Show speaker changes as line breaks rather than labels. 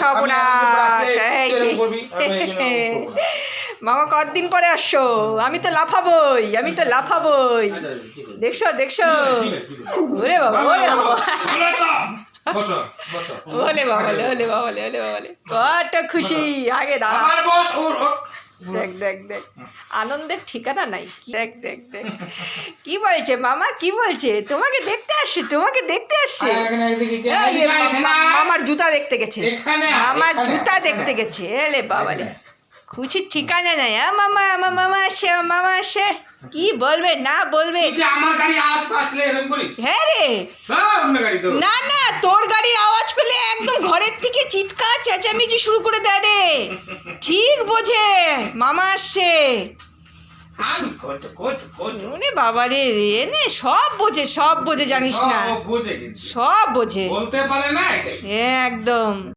সর্বনাশ মামা কতদিন পরে আসছো? আমি তো লাফাবই আমি তো লাফাবই। দেখছ দেখছ? ওরে বাবা ওরে বাবা।
বলে
ওলে বাবা ওলে বাবা ওলে বাবা কত খুশি। আগে দাঁড়া। দেখ দেখ দেখ। আনন্দের ঠিকানা নাই। দেখ দেখ দেখ। কি বলছে মামা? কি বলছে? তোমাকে দেখতে আসছে তোমাকে দেখতে আসছে। মামার জুতা দেখতে গেছে। আমার জুতা দেখতে গেছে। এলে বাবালে খুশির ঠিকানা নাই। আ মামা আমার মামা আসে মামা আসে। কি বলবে না বলবে? হ্যাঁ রে।
হ্যাঁ
না না তোর গাড়ির আওয়াজ পেলে একদম ঘরের থেকে চিৎকার চেঁচামেচি শুরু করে দেয় রে। ঠিক বোঝে মামা আসছে। বাবা রে রে এনে সব বোঝে সব বোঝে জানিস না। সব বোঝে
বলতে পারে না
একদম।